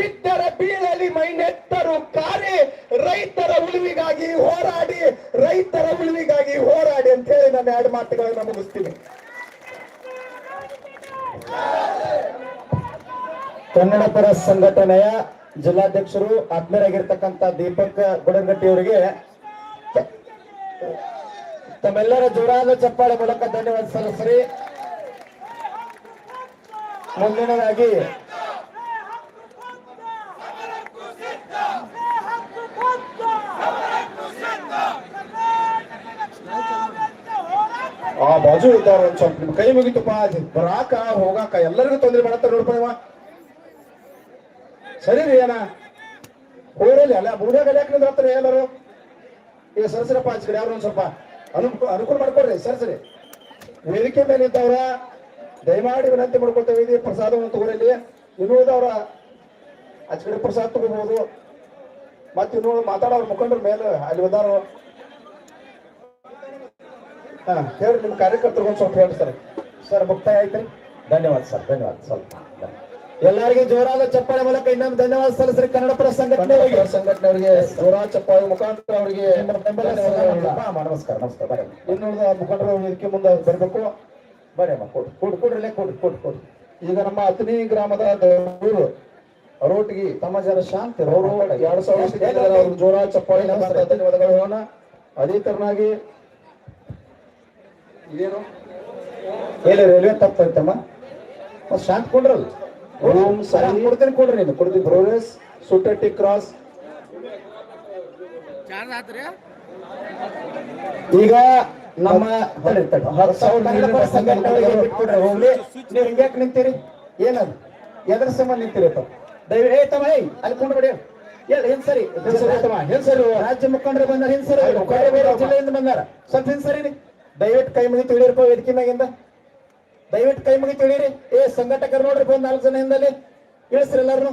ಬಿದ್ದರೆ ಬೀಳಲಿ ಮೈನೆತ್ತರು ಕಾರಿ, ರೈತರ ಉಳಿವಿಗಾಗಿ ಹೋರಾಡಿ, ರೈತರ ಉಳಿವಿಗಾಗಿ ಹೋರಾಡಿ ಅಂತ ಹೇಳಿ ನಾನು ಎರಡು ಮಾತುಗಳನ್ನು ಮುಗಿಸ್ತೀನಿ. ಕನ್ನಡ ಪರ ಸಂಘಟನೆಯ ಜಿಲ್ಲಾಧ್ಯಕ್ಷರು ಆತ್ಮೀಯರಾಗಿರ್ತಕ್ಕಂಥ ದೀಪಕ್ ಗುಡಂಗಟ್ಟಿ ಅವರಿಗೆ ತಮ್ಮೆಲ್ಲರ ಜೋರಾದ ಚಪ್ಪಾಳೆ ಮೂಲಕ ಧನ್ಯವಾದ ಸಲ್ಲಿಸ್ರಿ. ಮುಂದಿನದಾಗಿ ಆ ಬಾಜು ಇದ್ದವ್ರು ಒಂದ್ ಸ್ವಲ್ಪ ನಿಮ್ ಕೈ ಮುಗಿತಪ್ಪ ಬರಾಕ ಹೋಗಾಕ ಎಲ್ಲರಿಗೂ ತೊಂದರೆ ಮಾಡತ್ತಾರ ನೋಡ್ಪ ಇವ. ಸರಿ ರೀ ಏನ ಊರಲ್ಲಿ ಅಲ್ಲ ಗಡಿ ಯಾಕೆ ಎಲ್ಲರೂ? ಈಗ ಸರಸರಪ್ಪ ಕಡೆ ಯಾರು ಒಂದ್ ಸ್ವಲ್ಪ ಅನುಕೂಲ ಅನುಕೂಲ ಮಾಡ್ಕೊಡ್ರಿ ಸರಸರಿ ವೇದಿಕೆ ಮೇಲೆ ಇದ್ದವ್ರ, ದಯಮಾಡಿ ವಿನಂತಿ ಮಾಡ್ಕೊಳ್ತೇವೆ ಇದು ಪ್ರಸಾದವನ್ನು ತಗೋರಲ್ಲಿ ಇನ್ನುಳಿದವ್ರ ಕಡೆ ಪ್ರಸಾದ ತಗೋಬಹುದು. ಮತ್ತೆ ಇನ್ನು ಮಾತಾಡೋರು ಮುಖಂಡರ ಮೇಲೆ ಅಲ್ಲಿ ಹೋದಾರು ಹಾ ಹೇಳಿ ನಿಮ್ಮ ಕಾರ್ಯಕರ್ತರು ಒಂದ್ ಸ್ವಲ್ಪ ಹೇಳಿ ಸರ್ ಮುಕ್ತಾಯ ಆಯ್ತು ಧನ್ಯವಾದ ಸರ್ ಧನ್ಯವಾದ ಸ್ವಲ್ಪ ಎಲ್ಲರಿಗೂ ಜೋರಾದ ಚಪ್ಪಾಳೆ ಮೂಲಕ ಇನ್ನೊಂದು ಧನ್ಯವಾದ ಸಲ್ಲಿಸ್ರಿ. ಕನ್ನಡಪುರ ಸಂಘಟನೆ ಸಂಘಟನೆಯವರಿಗೆ ಜೋರಾದ ಚಪ್ಪಾಳೆ ಮುಖಾಂತರ ಅವರಿಗೆ ನಮಸ್ಕಾರ ನಮಸ್ಕಾರ. ಬರೀ ಇನ್ನುಳಿದ ಮುಖಂಡರು ಇದಕ್ಕೆ ಮುಂದೆ ಬರ್ಬೇಕು. ಬರೀ ಅಮ್ಮ ಕೊಡು ಕೊಡು ಕೊಡ್ರಿ ಕೊಡ್ರಿ ಕೊಡು ಕೊಡು ಈಗ ನಮ್ಮ ಅತನಿ ಗ್ರಾಮದ ಊರು ರೋಟ್ಗಿ ತಮ್ಮ ಜನ ಶಾಂತಿ ಅವರು ಎರಡು ಸಾವಿರ ಜೋರಾದ ಚಪ್ಪಾಳೆ ಧನ್ಯವಾದಗಳು ಅದೇ ತರನಾಗಿ ಇದೇನು? ರೈಲ್ವೆ ತಪ್ಪಾಯ್ತಮ್ಮ ಮತ್ತೆ ಶಾಂತ ಕೊಡ್ರಲ್ಲ. ಓಂ ಸರಿ. ಕೊಡ್ತೇನೆ ಕೊಡ್ರಿ ನೀನು. ಕೊಡ್ತೀನಿ ಪ್ರೋಗ್ರೆಸ್ ಸುಟ್ಟಟ್ಟಿ ಕ್ರಾಸ್ ಈಗ ನಮ್ಮ ಸಂಘಟನೆಗಳಿಗೆ ಬಿಟ್ಬಿಡ್ರಿ ಹೋಗ್ಲಿ. ನೀವು ಹಿಂಗ್ಯಾಕ್ ನಿಂತೀರಿ? ಏನದು? ಎದ್ರ ಸಂಬಂಧ ನಿಂತಿರಪ್ಪ ದಯವಿಟ್ಟು ಏ ತಮ್ಮ ಏಯ್ ಅಲ್ಲಿ ಕೊಂಡ್ಬಿಡಿ ಸರಿ? ಏನ್ ಸರಿ ರಾಜ್ಯ ಮುಖಂಡರು ಬಂದಾರ ಹೆಂಗ್ ಸರಿ? ಬೇರೆ ಜಿಲ್ಲೆಯಿಂದ ಬಂದಾರ. ಸ್ವಲ್ಪ ಹೆಂಗ್ ಸರಿ ದಯವಿಟ್ಟು ಕೈ ಮುಗಿ ತಿಳಿಯಪ್ಪ ವೇದಿಕೆ ಮ್ಯಾಗಿಂದ ದಯವಿಟ್ಟು ಕೈ ಮುಗಿ ತಿಳಿರಿ ಏ ಸಂಘಟಕರು ನೋಡ್ರಿ ಬಂದ್ ನಾಲ್ಕು ಜನ ಹಿಂದಲ್ಲಿ ಇಳಿಸ್ರಿ ಎಲ್ಲಾರು